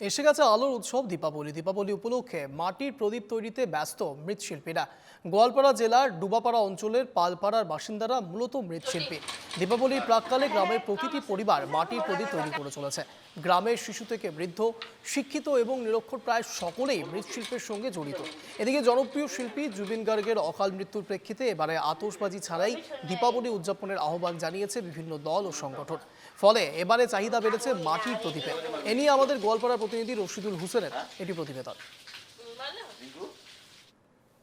এসে গেছে আলোর উৎসব দীপাবলি। দীপাবলি উপলক্ষে মাটির প্রদীপ তৈরিতে ব্যস্ত মৃৎশিল্পীরা। গোয়ালপাড়া জেলার ডুবাপাড়া অঞ্চলের পালপাড়ার বাসিন্দারা মূলত মৃৎশিল্পী। দীপাবলির প্রাককালে গ্রামের প্রতিটি পরিবার মাটির প্রদীপ তৈরি করে চলেছে। গ্রামের শিশু থেকে বৃদ্ধ, শিক্ষিত এবং নিরক্ষর প্রায় সকলেই মৃৎশিল্পের সঙ্গে জড়িত। এদিকে জনপ্রিয় শিল্পী জুবিন গার্গের অকাল মৃত্যুর প্রেক্ষিতে এবারে আতশবাজি ছাড়াই দীপাবলি উদযাপনের আহ্বান জানিয়েছে বিভিন্ন দল ও সংগঠন। ফলে এবারে চাহিদা বেড়েছে মাটির প্রদীপে। এ নিয়ে আমাদের গোয়ালপাড়ার প্রতিনিধি রশিদুল হোসেনের এটি প্রতিবেদন।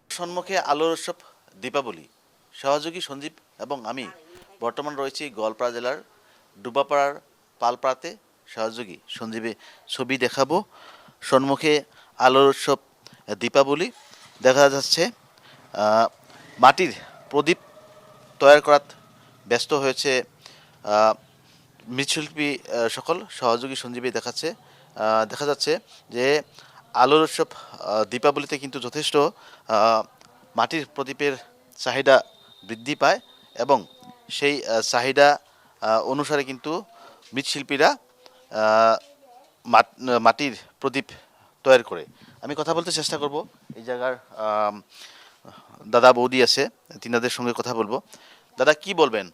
সম্মুখে আলোর উৎসব দীপাবলি। সহযোগী সঞ্জীব এবং আমি বর্তমান রয়েছি গোয়ালপাড়া জেলার ডুবাপাড়ার পালপাড়াতে। সহযোগী সঞ্জীবে ছবি দেখাবো। সম্মুখে আলোর উৎসব দীপাবলি। দেখা যাচ্ছে মাটির প্রদীপ তৈরি করাত ব্যস্ত হয়েছে মৃৎশিল্পী সকল সহযোগী সঞ্জীবী দেখাচ্ছে দেখা যাচ্ছে যে আলোর উৎসব দীপাবলিতে কিন্তু যথেষ্ট মাটির প্রদীপের চাহিদা বৃদ্ধি পায় এবং সেই চাহিদা অনুসারে কিন্তু মৃৎশিল্পীরা মাটির প্রদীপ তৈরি করে। আমি কথা বলতে চেষ্টা করব। এই জায়গার দাদা বৌদি আছে, তিনাদের সঙ্গে কথা বলব। দাদা, কি বলবেন?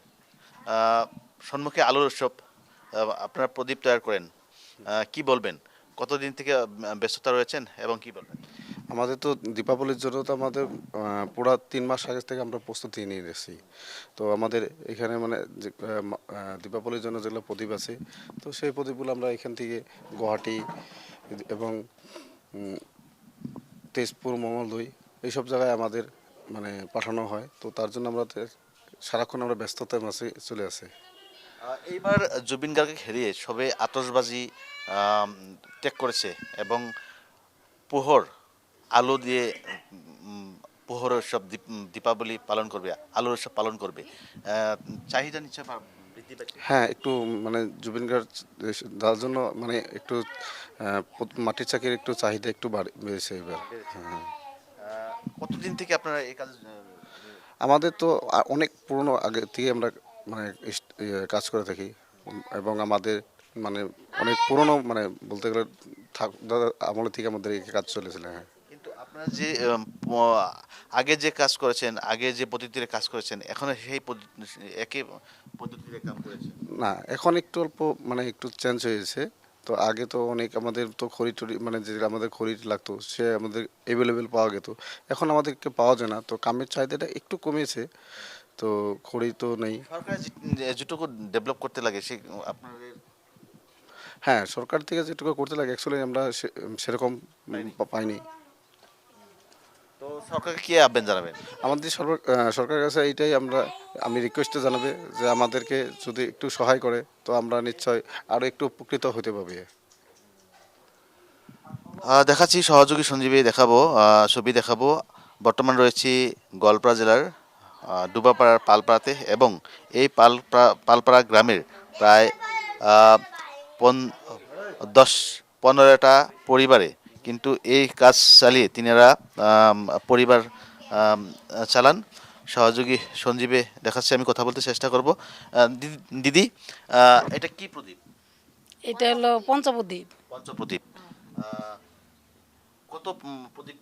সম্মুখে আলোর উৎসব আপনারা প্রদীপ তৈরি করেন কি বলবেন? কতদিন থেকে ব্যস্ততা রয়েছেন এবং কি বলবেন? আমাদের তো দীপাবলির জন্য তো আমাদের পুরা তিন মাস আগে থেকে আমরা প্রস্তুতি নিয়ে নিয়েছি। তো আমাদের এখানে মানে দীপাবলির জন্য যেগুলো প্রদীপ আছে, তো সেই প্রদীপগুলো আমরা এখান থেকে গুয়াহাটি এবং তেজপুর, মঙ্গলদৈ এইসব জায়গায় আমাদের মানে পাঠানো হয়। তো তার জন্য আমরা সারাক্ষণ আমরা ব্যস্ততার মাঝে চলে আসি। এইবার জুবিন গার্গকে হেরিয়ে সবে আতশবাজি আম, ত্যাগ করেছে এবং পোহর আলো দিয়ে পোহর উৎসব দীপাবলি পালন করবে আলোর উৎসব পালন করবে। চাহিদা নিশ্চয় পাচ্ছে? হ্যাঁ একটু মানে জুবিন গার্গ তার জন্য মানে একটু মাটির চাকির একটু চাহিদা একটু বাড়ে- বেড়েছে এবার। কতদিন থেকে আপনারা এই কাজ আমাদের তো অনেক পুরনো আগে থেকে আমরা মানে ইয়ে কাজ করে থাকি। এবং আমাদের মানে অনেক পুরনো মানে বলতে গেলে আমলের থেকে আমাদের এই কাজ চলেছিল হ্যাঁ। কিন্তু আপনারা যে আগে যে কাজ করেছেন আগে যে পদ্ধতিতে কাজ করেছেন এখন সেই একই পদ্ধতিতে কাজ করেছেন? না এখন একটু অল্প মানে একটু চেঞ্জ হয়েছে। তো আগে তো অনেক আমাদের তো খড়ি টড়ি মানে যে আমাদের খড়ি লাগতো সে আমাদের অ্যাভেলেবেল পাওয়া যেত এখন আমাদেরকে পাওয়া যায় না। তো কামের চাহিদাটা একটু কমেছে। তো খড়ি তো নেই। সরকার যেটুকু ডেভেলপ করতে লাগে সে আপনাদের হ্যাঁ সরকার থেকে যেটুকু করতে লাগে অ্যাকচুয়ালি আমরা সেরকম পাইনি। তো সরকারকে কি আহ্বান জানাবেন? আমাদের সরকার সরকারের কাছে এইটাই আমরা আমি রিকোয়েস্টে জানাবে যে আমাদেরকে যদি একটু সহায় করে তো আমরা নিশ্চয় আরও একটু উপকৃত হতে পারবে। দেখাচ্ছি সহযোগী সঞ্জীবী দেখাবো ছবি দেখাবো। বর্তমান রয়েছি গোয়ালপাড়া জেলার ডুবাপাড়ার পালপাড়াতে এবং এই পালপাড়া পালপাড়া গ্রামের প্রায় পন- দশ পনেরোটা পরিবারে কিন্তু এই কাজ চালিয়ে তিনারা পরিবার চালান। সহযোগী সঞ্জীবে দেখাচ্ছে আমি কথা বলতে চেষ্টা করব। দিদি- এটা কি প্রদীপ? এটা হলো পঞ্চপ্রদীপ। পঞ্চপ্রদীপ। কত প্রদীপ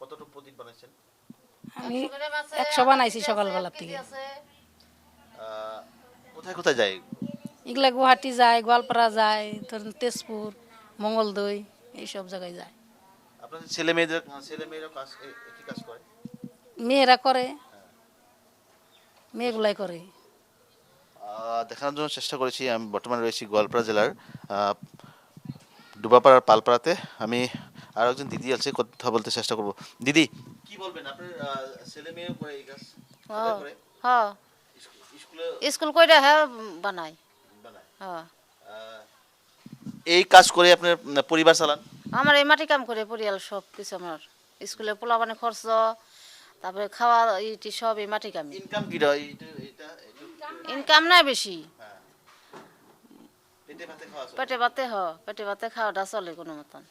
কতটুকু প্রদীপ বানাইছেন? আমি একশো বানাইছি সকালবেলার থেকে। কোথায় কোথায় যায়? এগুলা গুয়াহাটি যায় গোয়ালপাড়া যায় ধরুন তেজপুর মঙ্গলদৈ এইসব জায়গায় যায়। আপনাদের ছেলে মেয়েদের ছেলে মেয়েরা কাজ একই কাজ করে? মেয়েরা করে। মেয়েগুলাই করে। দেখানোর জন্য চেষ্টা করেছি আমি বর্তমানে রয়েছি গোয়ালপাড়া জেলার ডুবাপাড়ার পালপাড়াতে। আমি আর একজন দিদি আছে কথা বলতে চেষ্টা করব। দিদি কি বলবেন? আপনার ছেলে মেয়েও করে এই কাজ করে? হ্যাঁ। স্কুলে কইরা হ্যাঁ বানাই বানায়? হ্যাঁ। এই কাজ করে আপনার পরিবার চালান? আমার এই মাটি কাম করে পরিয়াল সব কিছু আমার। স্কুলে পোলা মানে খরচ তারপরে খাওয়া ইটি সব এই মাটি কামি। ইনকাম কি হয় ইনকাম নাই বেশি। পেটে ভাতে খাওয়া পেটে ভাতে হ পেটে ভাতে খাওয়াটা চলে কোনো মতন।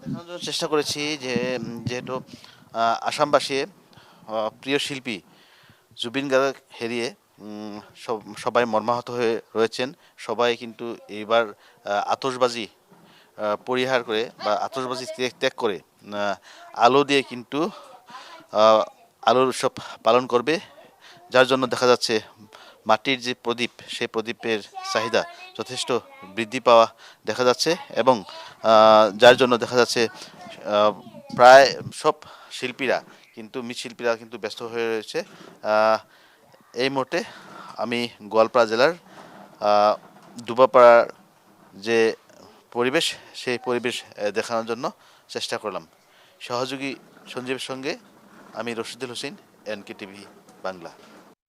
দেখানোর জন্য চেষ্টা করেছি যে যেহেতু আসামবাসী প্রিয় শিল্পী জুবিন গার্গ হেরিয়ে সব- সবাই মর্মাহত হয়ে রয়েছেন। সবাই কিন্তু এইবার আতসবাজি পরিহার করে বা আতসবাজি ত্যাগ করে আলো দিয়ে কিন্তু আলোর উৎসব পালন করবে। যার জন্য দেখা যাচ্ছে মাটির যে প্রদীপ সেই প্রদীপের চাহিদা যথেষ্ট বৃদ্ধি পাওয়া দেখা যাচ্ছে এবং যার জন্য দেখা যাচ্ছে প্রায় সব শিল্পীরা কিন্তু মৃৎশিল্পীরা কিন্তু ব্যস্ত হয়ে রয়েছে। এই মুহূর্তে আমি গোয়ালপাড়া জেলার আহ, ডুবাপাড়ার যে পরিবেশ সেই পরিবেশ দেখানোর জন্য চেষ্টা করলাম। সহযোগী সঞ্জীবের সঙ্গে আমি রশিদুল হোসেন এনকে টিভি বাংলা।